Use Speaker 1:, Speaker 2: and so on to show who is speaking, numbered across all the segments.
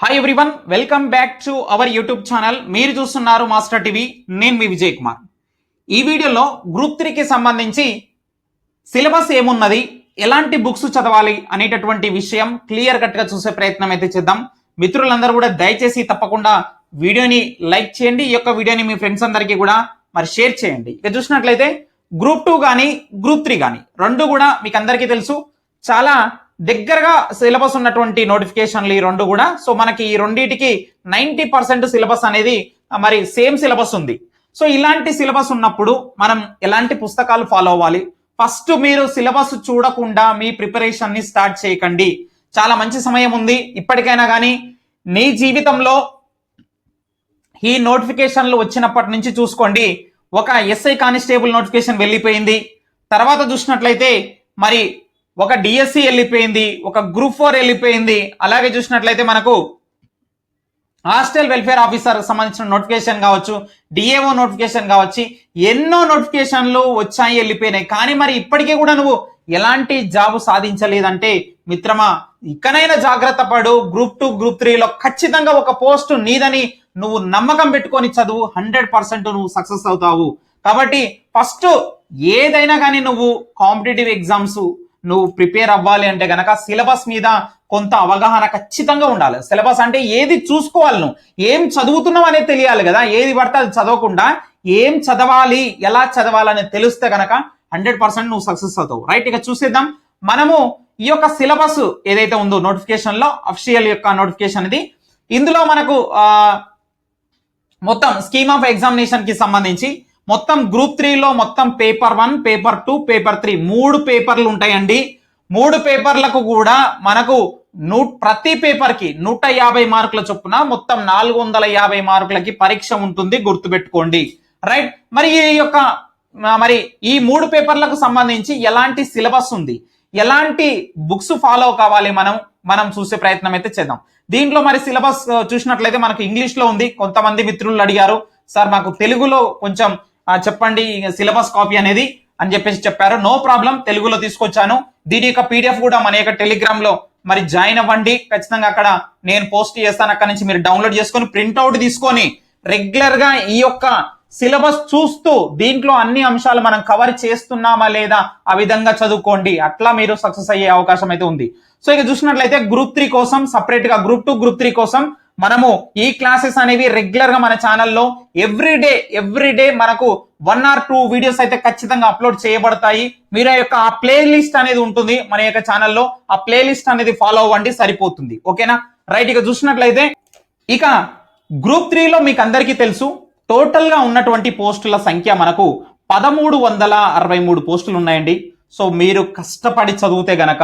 Speaker 1: Hi everyone welcome back to our YouTube channel మీరు చూస్తున్నారు master TV నేను మీ విజయ్ కుమార్. ఈ వీడియోలో గ్రూప్ త్రీకి సంబంధించి సిలబస్ ఏమున్నది ఎలాంటి బుక్స్ చదవాలి అనేటటువంటి విషయం క్లియర్ కట్గా చూసే ప్రయత్నం అయితే చేద్దాం. మిత్రులందరూ కూడా దయచేసి తప్పకుండా వీడియోని లైక్ చేయండి ఈ యొక్క వీడియోని మీ ఫ్రెండ్స్ అందరికీ కూడా మరి షేర్ చేయండి. ఇక చూసినట్లయితే గ్రూప్ టూ కానీ గ్రూప్ త్రీ కానీ రెండు కూడా మీకు అందరికీ తెలుసు. చాలా దగ్గరగా సిలబస్ ఉన్నటువంటి నోటిఫికేషన్లు ఈ రెండు కూడా. సో మనకి ఈ రెండింటికి నైంటీ పర్సెంట్ సిలబస్ అనేది మరి సేమ్ సిలబస్ ఉంది. సో ఇలాంటి సిలబస్ ఉన్నప్పుడు మనం ఎలాంటి పుస్తకాలు ఫాలో అవ్వాలి? ఫస్ట్ మీరు సిలబస్ చూడకుండా మీ ప్రిపరేషన్ని స్టార్ట్ చేయకండి. చాలా మంచి సమయం ఉంది. ఇప్పటికైనా కానీ నీ జీవితంలో ఈ నోటిఫికేషన్లు వచ్చినప్పటి నుంచి చూసుకోండి. ఒక ఎస్ఐ కానిస్టేబుల్ నోటిఫికేషన్ వెళ్ళిపోయింది. తర్వాత చూసినట్లయితే మరి ఒక డిఎస్సి వెళ్ళిపోయింది ఒక గ్రూప్ ఫోర్ వెళ్ళిపోయింది. అలాగే చూసినట్లయితే మనకు హాస్టల్ వెల్ఫేర్ ఆఫీసర్ సంబంధించిన నోటిఫికేషన్ కావచ్చు డిఏఓ నోటిఫికేషన్ కావచ్చు ఎన్నో నోటిఫికేషన్లు వచ్చాయి వెళ్ళిపోయినాయి. కానీ మరి ఇప్పటికీ కూడా నువ్వు ఎలాంటి జాబ్ సాధించలేదంటే మిత్రమా ఇకనైనా జాగ్రత్త పడు. గ్రూప్ టూ గ్రూప్ త్రీలో ఖచ్చితంగా ఒక పోస్ట్ నీదని నువ్వు నమ్మకం పెట్టుకొని చదువు హండ్రెడ్ పర్సెంట్ నువ్వు సక్సెస్ అవుతావు. కాబట్టి ఫస్ట్ ఏదైనా కానీ నువ్వు కాంపిటేటివ్ ఎగ్జామ్స్ నువ్వు ప్రిపేర్ అవ్వాలి అంటే గనక సిలబస్ మీద కొంత అవగాహన ఖచ్చితంగా ఉండాలి. సిలబస్ అంటే ఏది చూసుకోవాలి నువ్వు? ఏం చదువుతున్నావు అనేది తెలియాలి కదా. ఏది పడితే అది చదవకుండా ఏం చదవాలి ఎలా చదవాలని తెలిస్తే గనక హండ్రెడ్ పర్సెంట్ నువ్వు సక్సెస్ అవుతావు. రైట్ ఇక చూసేద్దాం. మనము ఈ యొక్క సిలబస్ ఏదైతే ఉందో నోటిఫికేషన్లో అఫిషియల్ యొక్క నోటిఫికేషన్ ఇది ఇందులో మనకు మొత్తం స్కీమ్ ఆఫ్ ఎగ్జామినేషన్కి సంబంధించి మొత్తం గ్రూప్ త్రీలో మొత్తం paper one paper two paper three మూడు పేపర్లు ఉంటాయండి. మూడు పేపర్లకు కూడా మనకు నూ ప్రతి పేపర్కి నూట యాభై మార్కుల చొప్పున మొత్తం నాలుగు వందల యాభై మార్కులకి పరీక్ష ఉంటుంది గుర్తుపెట్టుకోండి. రైట్? మరి ఈ యొక్క మరి ఈ మూడు పేపర్లకు సంబంధించి ఎలాంటి సిలబస్ ఉంది? ఎలాంటి బుక్స్ ఫాలో కావాలి మనం? మనం చూసే ప్రయత్నం అయితే చేద్దాం. దీంట్లో మరి సిలబస్ చూసినట్లయితే మనకు ఇంగ్లీష్లో ఉంది. కొంతమంది మిత్రులు అడిగారు సార్ మాకు తెలుగులో కొంచెం చెప్పండి సిలబస్ కాపీ అనేది అని చెప్పేసి చెప్పారు. నో ప్రాబ్లం తెలుగులో తీసుకొచ్చాను. దీని యొక్క పీడిఎఫ్ కూడా మన యొక్క టెలిగ్రామ్లో మరి జాయిన్ అవ్వండి. ఖచ్చితంగా అక్కడ నేను పోస్ట్ చేస్తాను. అక్కడ నుంచి మీరు డౌన్లోడ్ చేసుకొని ప్రింట్అవుట్ తీసుకొని రెగ్యులర్గా ఈ యొక్క సిలబస్ చూస్తూ దీంట్లో అన్ని అంశాలు మనం కవర్ చేస్తున్నామా లేదా ఆ విధంగా చదువుకోండి. అట్లా మీరు సక్సెస్ అయ్యే అవకాశం అయితే ఉంది. సో ఇక చూసినట్లయితే గ్రూప్ త్రీ కోసం సపరేట్గా గ్రూప్ టూ గ్రూప్ త్రీ కోసం మనము ఈ క్లాసెస్ అనేవి రెగ్యులర్గా మన ఛానల్లో ఎవ్రీ డే ఎవ్రీ డే మనకు వన్ ఆర్ టూ వీడియోస్ అయితే ఖచ్చితంగా అప్లోడ్ చేయబడతాయి. మీరు ఆ యొక్క ఆ ప్లే లిస్ట్ అనేది ఉంటుంది మన యొక్క ఛానల్లో ఆ ప్లే లిస్ట్ అనేది ఫాలో అవ్వండి సరిపోతుంది. ఓకేనా రైట్ ఇక చూసినట్లయితే ఇక గ్రూప్ త్రీలో మీకు అందరికీ తెలుసు టోటల్గా ఉన్నటువంటి పోస్టుల సంఖ్య మనకు పదమూడు వందల అరవై మూడు పోస్టులు ఉన్నాయండి. సో మీరు కష్టపడి చదివితే గనక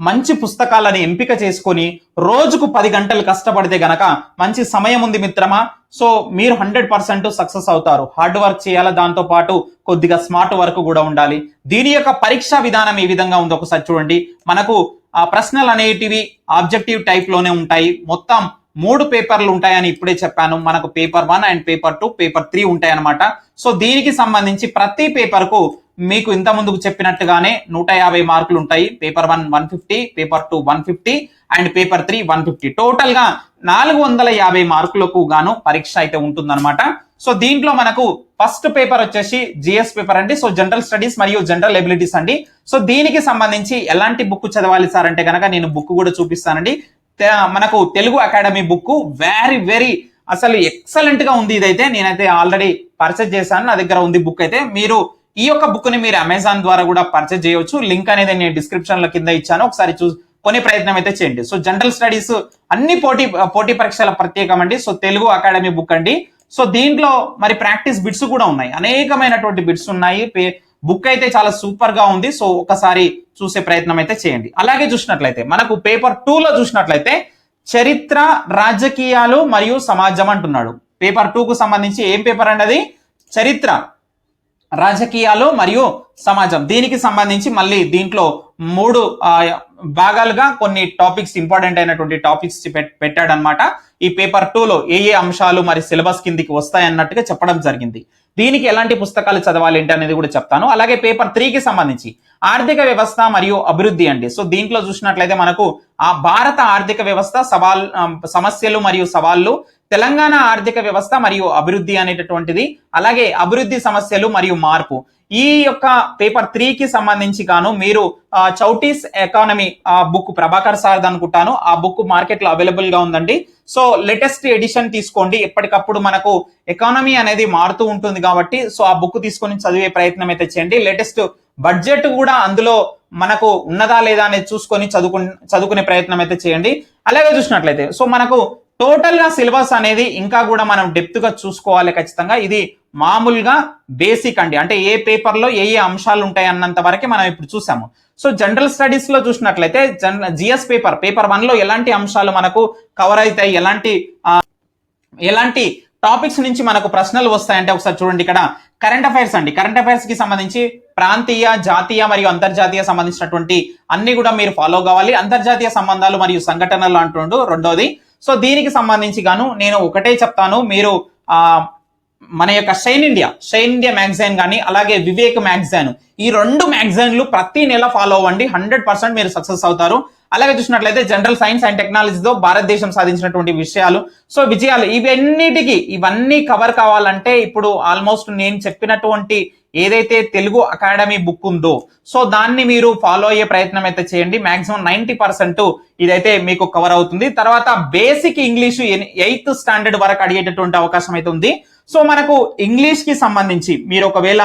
Speaker 1: మంచి పుస్తకాలని ఎంపిక చేసుకొని రోజుకు పది గంటలు కష్టపడితే గనక మంచి సమయం ఉంది మిత్రమా? సో మీరు హండ్రెడ్ పర్సెంట్ సక్సెస్ అవుతారు. హార్డ్ వర్క్ చేయాలా దాంతో పాటు కొద్దిగా స్మార్ట్ వర్క్ కూడా ఉండాలి. దీని యొక్క పరీక్షా విధానం ఏ విధంగా ఉందో. ఒకసారి చూడండి. మనకు ఆ ప్రశ్నలు అనేటివి ఆబ్జెక్టివ్ టైప్లోనే ఉంటాయి. మొత్తం మూడు పేపర్లు ఉంటాయని ఇప్పుడే చెప్పాను. మనకు paper one and paper two paper three ఉంటాయన్నమాట. సో దీనికి సంబంధించి ప్రతి పేపర్కు మీకు ఇంత ముందుకు చెప్పినట్టుగానే నూట యాభై మార్కులు ఉంటాయి. Paper one one fifty paper two one fifty and paper three one fifty. టోటల్గా నాలుగు వందల యాభై మార్కులకు గాను పరీక్ష అయితే ఉంటుందన్నమాట. సో దీంట్లో మనకు ఫస్ట్ పేపర్ వచ్చేసి జిఎస్ పేపర్ అండి. సో జనరల్ స్టడీస్ మరియు జనరల్ ఎబిలిటీస్ అండి. సో దీనికి సంబంధించి ఎలాంటి బుక్ చదవాలి సార్ అంటే కనుక నేను బుక్ కూడా చూపిస్తానండి. మనకు Telugu academy book very very అసలు ఎక్సలెంట్గా ఉంది ఇదైతే నేనైతే ఆల్రెడీ పర్చేజ్ చేశాను. నా దగ్గర ఉంది బుక్ అయితే. మీరు ఈ యొక్క బుక్ని మీరు అమెజాన్ ద్వారా కూడా పర్చేజ్ చేయవచ్చు లింక్ అనేది నేను డిస్క్రిప్షన్లో కింద ఇచ్చాను. ఒకసారి చూ కొనే ప్రయత్నం అయితే చేయండి. సో జనరల్ స్టడీస్ అన్ని పోటీ పోటీ పరీక్షల ప్రత్యేకం అండి. సో తెలుగు అకాడమీ బుక్ అండి. సో దీంట్లో మరి ప్రాక్టీస్ బిట్స్ కూడా ఉన్నాయి. అనేకమైనటువంటి బిట్స్ ఉన్నాయి. బుక్ అయితే చాలా సూపర్గా ఉంది. సో ఒకసారి చూసే ప్రయత్నం అయితే చేయండి. అలాగే చూసినట్లయితే మనకు పేపర్ టూ లో చూసినట్లయితే చరిత్ర రాజకీయాలు మరియు సమాజం అంటున్నాడు. పేపర్ టూ కు సంబంధించి ఏం పేపర్ అండి అది? చరిత్ర. రాజకీయాలు మరియు సమాజం. దీనికి సంబంధించి మళ్ళీ దీంట్లో మూడు భాగాలుగా కొన్ని టాపిక్స్ ఇంపార్టెంట్ అయినటువంటి టాపిక్స్ పెట్టాడనమాట ఈ పేపర్లో ఏ ఏ అంశాలు మరి సిలబస్ కిందికి వస్తాయి అన్నట్టుగా చెప్పడం జరిగింది. దీనికి ఎలాంటి పుస్తకాలు చదవాలి ఏంటి అనేది కూడా చెప్తాను. అలాగే పేపర్కి సంబంధించి ఆర్థిక వ్యవస్థ మరియు అభివృద్ధి అండి. సో దీంట్లో చూసినట్లయితే మనకు ఆ భారత ఆర్థిక వ్యవస్థ సవాల్ సమస్యలు మరియు సవాళ్ళు తెలంగాణ ఆర్థిక వ్యవస్థ మరియు అభివృద్ధి అనేటటువంటిది అలాగే అభివృద్ధి సమస్యలు మరియు మార్పు. ఈ యొక్క పేపర్ త్రీకి సంబంధించి గాను మీరు చౌటీస్ ఎకానమీ ఆ బుక్ ప్రభాకర్ సార్ అనుకుంటాను ఆ బుక్ మార్కెట్లో అవైలబుల్గా అవైలబుల్గా ఉందండి. సో లేటెస్ట్ ఎడిషన్ తీసుకోండి. ఎప్పటికప్పుడు మనకు ఎకానమీ అనేది మారుతూ ఉంటుంది కాబట్టి సో ఆ బుక్ తీసుకొని చదివే ప్రయత్నం అయితే చేయండి. లేటెస్ట్ బడ్జెట్ కూడా అందులో మనకు ఉన్నదా లేదా అనేది చూసుకొని చదువుకు చదువుకునే ప్రయత్నం అయితే చేయండి. అలాగే చూసినట్లయితే సో మనకు టోటల్గా సిలబస్ అనేది ఇంకా కూడా మనం డెప్త్గా చూసుకోవాలి ఖచ్చితంగా. ఇది మామూలుగా బేసిక్ అండి. అంటే ఏ పేపర్లో ఏ ఏ అంశాలు ఉంటాయి అన్నంత వరకే మనం ఇప్పుడు చూసాము. సో జనరల్ స్టడీస్లో చూసినట్లయితే చూసినట్లయితే జిఎస్ పేపర్ పేపర్ వన్లో ఎలాంటి అంశాలు మనకు కవర్ అవుతాయి? ఎలాంటి ఎలాంటి టాపిక్స్ నుంచి మనకు ప్రశ్నలు వస్తాయంటే ఒకసారి చూడండి ఇక్కడ. కరెంట్ అఫైర్స్ అండి. కరెంట్ అఫైర్స్కి సంబంధించి ప్రాంతీయ జాతీయ మరియు అంతర్జాతీయ సంబంధించినటువంటి అన్ని కూడా మీరు ఫాలో కావాలి. అంతర్జాతీయ సంబంధాలు మరియు సంఘటనలు అంటుండు. రెండోది సో దీనికి సంబంధించి గాను నేను ఒకటే చెప్తాను. మీరు ఆ మన యొక్క shine India shine India magazine కానీ అలాగే వివేక్ మ్యాగజైన్ ఈ రెండు మ్యాగజైన్లు ప్రతి నెల ఫాలో అవ్వండి. హండ్రెడ్ పర్సెంట్ మీరు సక్సెస్ అవుతారు. అలాగే చూసినట్లయితే జనరల్ సైన్స్ అండ్ టెక్నాలజీతో భారతదేశం సాధించినటువంటి విషయాలు. సో విజయాలు ఇవన్నిటికీ ఇవన్నీ కవర్ కావాలంటే ఇప్పుడు ఆల్మోస్ట్ నేను చెప్పినటువంటి ఏదైతే తెలుగు అకాడమీ బుక్ ఉందో సో దాన్ని మీరు ఫాలో అయ్యే ప్రయత్నం అయితే చేయండి. మాక్సిమం నైన్టీ పర్సెంట్ ఇదైతే మీకు కవర్ అవుతుంది. తర్వాత బేసిక్ ఇంగ్లీషు ఎయిత్ స్టాండర్డ్ వరకు అడిగేటటువంటి అవకాశం అయితే ఉంది. సో మనకు ఇంగ్లీష్కి సంబంధించి మీరు ఒకవేళ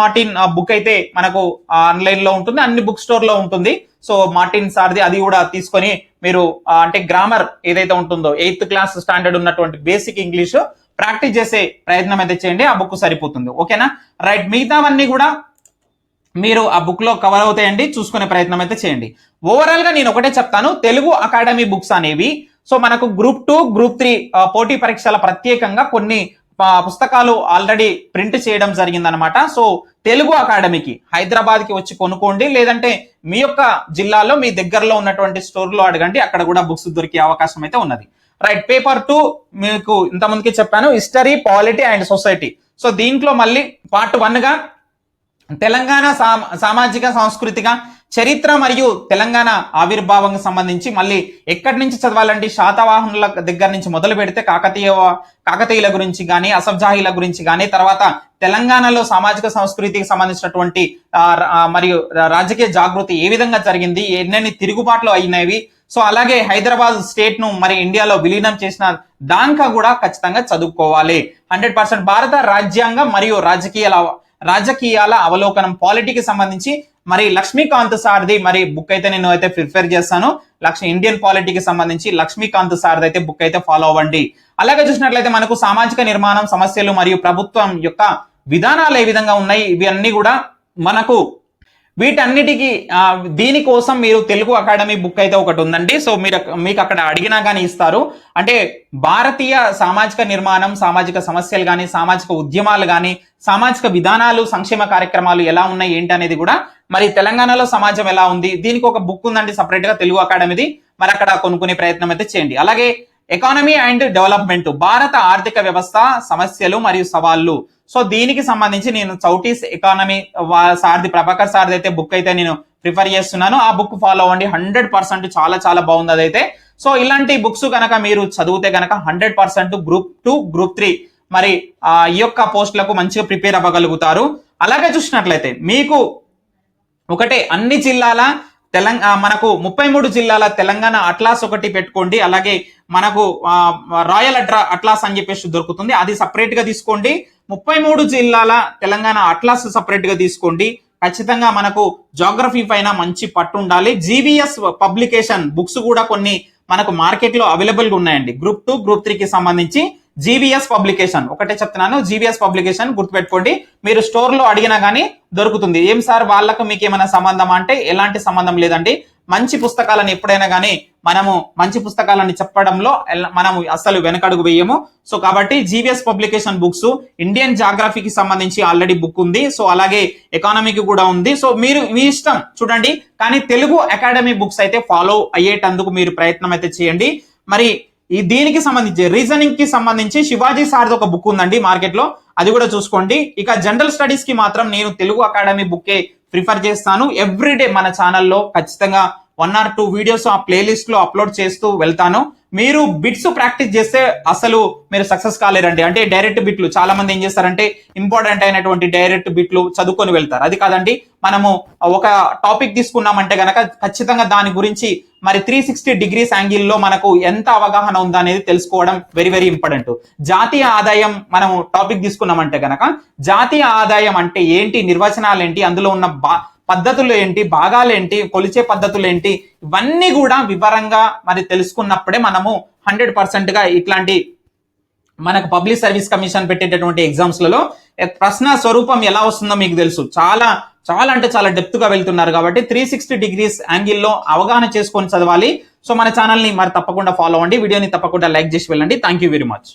Speaker 1: మార్టిన్ బుక్ అయితే మనకు ఆన్లైన్లో ఉంటుంది అన్ని బుక్ స్టోర్లో ఉంటుంది. సో మార్టిన్ సార్ది అది కూడా తీసుకొని మీరు అంటే గ్రామర్ ఏదైతే ఉంటుందో ఎయిత్ క్లాస్ స్టాండర్డ్ ఉన్నటువంటి బేసిక్ ఇంగ్లీష్ ప్రాక్టీస్ చేసే ప్రయత్నం అయితే చేయండి ఆ బుక్ సరిపోతుంది. ఓకేనా రైట్ మిగతావన్నీ కూడా మీరు ఆ బుక్లో కవర్ అవుతాయండి చూసుకునే ప్రయత్నం అయితే చేయండి. ఓవరాల్గా నేను ఒకటే చెప్తాను తెలుగు అకాడమీ బుక్స్ అనేవి సో మనకు గ్రూప్ టూ గ్రూప్ త్రీ పోటీ పరీక్షల ప్రత్యేకంగా కొన్ని పుస్తకాలు ఆల్రెడీ ప్రింట్ చేయడం జరిగిందనమాట. సో తెలుగు అకాడమీకి హైదరాబాద్కి వచ్చి కొనుక్కోండి. లేదంటే మీ యొక్క జిల్లాలో మీ దగ్గరలో ఉన్నటువంటి స్టోర్లో అడగండి. అక్కడ కూడా బుక్స్ దొరికే అవకాశం అయితే ఉన్నది. రైట్ పేపర్ టూ మీకు ఇంతమందికి చెప్పాను. History polity and society. So దీంట్లో మళ్ళీ పార్ట్ వన్గా తెలంగాణ సామాజిక సాంస్కృతిక చరిత్ర మరియు తెలంగాణ ఆవిర్భావం సంబంధించి మళ్ళీ ఎక్కడి నుంచి చదవాలంటే శాతవాహనుల దగ్గర నుంచి మొదలు పెడితే కాకతీయ కాకతీయుల గురించి కానీ అసబ్జాహీల గురించి కానీ తర్వాత తెలంగాణలో సామాజిక సంస్కృతికి సంబంధించినటువంటి మరియు రాజకీయ జాగృతి ఏ విధంగా జరిగింది? ఎన్నెన్ని తిరుగుబాట్లు అయినవి? సో అలాగే హైదరాబాద్ స్టేట్ను మరి ఇండియాలో విలీనం చేసిన దాంకా కూడా ఖచ్చితంగా చదువుకోవాలి. హండ్రెడ్ పర్సెంట్ భారత రాజ్యాంగం మరియు రాజకీయాల రాజకీయాల అవలోకనం పాలిటీకి సంబంధించి మరి లక్ష్మీకాంత్ సార్ది మరి బుక్ అయితే నేను అయితే ప్రిఫర్ చేస్తాను. లక్ష్మి ఇండియన్ పాలిటీకి సంబంధించి లక్ష్మీకాంత్ సార్ది అయితే బుక్ అయితే ఫాలో అవ్వండి. అలాగే చూసినట్లయితే మనకు సామాజిక నిర్మాణం సమస్యలు మరియు ప్రభుత్వం యొక్క విధానాలు ఏ విధంగా ఉన్నాయి? ఇవన్నీ కూడా మనకు వీటన్నిటికీ దీనికోసం మీరు తెలుగు అకాడమీ బుక్ అయితే ఒకటి ఉందండి. సో మీరు మీకు అక్కడ అడిగినా కానీ ఇస్తారు. అంటే భారతీయ సామాజిక నిర్మాణం సామాజిక సమస్యలు కానీ సామాజిక ఉద్యమాలు కానీ సామాజిక విధానాలు సంక్షేమ కార్యక్రమాలు ఎలా ఉన్నాయి ఏంటి అనేది కూడా మరి తెలంగాణలో సమాజం ఎలా ఉంది? దీనికి ఒక బుక్ ఉందండి సపరేట్గా తెలుగు అకాడమీది. మరి అక్కడ కొనుక్కునే ప్రయత్నం అయితే చేయండి. అలాగే ఎకానమీ అండ్ డెవలప్మెంట్ భారత ఆర్థిక వ్యవస్థ సమస్యలు మరియు సవాళ్ళు. సో దీనికి సంబంధించి నేను చౌటీస్ ఎకానమీ సార్ది ప్రభాకర్ సార్ది అయితే బుక్ అయితే నేను ప్రిఫర్ చేస్తున్నాను. ఆ బుక్ ఫాలో అవ్వండి. హండ్రెడ్ పర్సెంట్ చాలా చాలా బాగుంది అదైతే. సో ఇలాంటి బుక్స్ కనుక మీరు చదివితే కనుక hundred percent group two group three మరి ఈ యొక్క పోస్టులకు మంచిగా ప్రిపేర్ అవ్వగలుగుతారు. అలాగే చూసినట్లయితే మీకు ఒకటే అన్ని జిల్లాల తెలంగాణ మనకు ముప్పై మూడు జిల్లాల తెలంగాణ అట్లాస్ ఒకటి పెట్టుకోండి అలాగే మనకు రాయల్ అట్రా అట్లాస్ అని చెప్పేసి దొరుకుతుంది అది సపరేట్గా తీసుకోండి. ముప్పై మూడు జిల్లాల తెలంగాణ అట్లాస్ సపరేట్గా తీసుకోండి. ఖచ్చితంగా మనకు జాగ్రఫీ పైన మంచి పట్టు ఉండాలి. జీబీఎస్ పబ్లికేషన్ బుక్స్ కూడా కొన్ని మనకు మార్కెట్లో అవైలబుల్గా ఉన్నాయండి. గ్రూప్ టూ గ్రూప్ త్రీకి సంబంధించి జీబీఎస్ పబ్లికేషన్ ఒకటే చెప్తున్నాను జీబీఎస్ పబ్లికేషన్ గుర్తుపెట్టుకోండి. మీరు స్టోర్లో అడిగినా కానీ దొరుకుతుంది. ఏం సార్ వాళ్ళకు మీకు ఏమైనా సంబంధం అంటే ఎలాంటి సంబంధం లేదండి. మంచి పుస్తకాలను ఎప్పుడైనా కానీ మనము మంచి పుస్తకాలని చెప్పడంలో మనము అస్సలు వెనకడుగు వేయము. సో కాబట్టి జీవీఎస్ పబ్లికేషన్ బుక్స్ ఇండియన్ జాగ్రఫీకి సంబంధించి ఆల్రెడీ బుక్ ఉంది. సో అలాగే ఎకానమీకి కూడా ఉంది. సో మీరు మీ ఇష్టం చూడండి. కానీ తెలుగు అకాడమీ బుక్స్ అయితే ఫాలో అయ్యేటందుకు మీరు ప్రయత్నం అయితే చేయండి. మరి ఈ దీనికి సంబంధించి రీజనింగ్కి సంబంధించి శివాజీ సార్ది ఒక బుక్ ఉందండి మార్కెట్లో అది కూడా చూసుకోండి. ఇక జనరల్ స్టడీస్కి మాత్రం నేను తెలుగు అకాడమీ బుక్కే ప్రిఫర్ చేస్తాను. ఎవ్రీడే మన ఛానల్లో ఖచ్చితంగా వన్ ఆర్ టూ వీడియోస్ ఆ ప్లేలిస్ట్లో అప్లోడ్ చేస్తూ వెళ్తాను. మీరు బిట్స్ ప్రాక్టీస్ చేస్తే అసలు మీరు సక్సెస్ కాలేరండి అంటే డైరెక్ట్ బిట్లు చాలా మంది ఏం చేస్తారంటే ఇంపార్టెంట్ అయినటువంటి డైరెక్ట్ బిట్లు చదువుకొని వెళ్తారు. అది కాదండి మనము ఒక టాపిక్ తీసుకున్నామంటే గనక ఖచ్చితంగా దాని గురించి మరి త్రీ సిక్స్టీ డిగ్రీస్ యాంగిల్లో మనకు ఎంత అవగాహన ఉందా అనేది తెలుసుకోవడం వెరీ వెరీ ఇంపార్టెంట్ జాతీయ ఆదాయం మనం టాపిక్ తీసుకున్నామంటే గనక జాతీయ ఆదాయం అంటే ఏంటి నిర్వచనాలు ఏంటి అందులో ఉన్న బా పద్ధతులు ఏంటి భాగాలు ఏంటి కొలిచే పద్ధతులు ఏంటి ఇవన్నీ కూడా వివరంగా మరి తెలుసుకున్నప్పుడే మనము హండ్రెడ్ పర్సెంట్గా ఇట్లాంటి మనకు పబ్లిక్ సర్వీస్ కమిషన్ పెట్టేటటువంటి ఎగ్జామ్స్లలో ప్రశ్న స్వరూపం ఎలా వస్తుందో మీకు తెలుసు. చాలా చాలా అంటే చాలా డెప్త్గా వెళ్తున్నారు కాబట్టి త్రీ సిక్స్టీ డిగ్రీస్ యాంగిల్లో అవగాహన చేసుకొని చదవాలి. సో మన ఛానల్ని మరి తప్పకుండా ఫాలో అవ్వండి. వీడియోని తప్పకుండా లైక్ చేసి వెళ్ళండి. Thank you very much.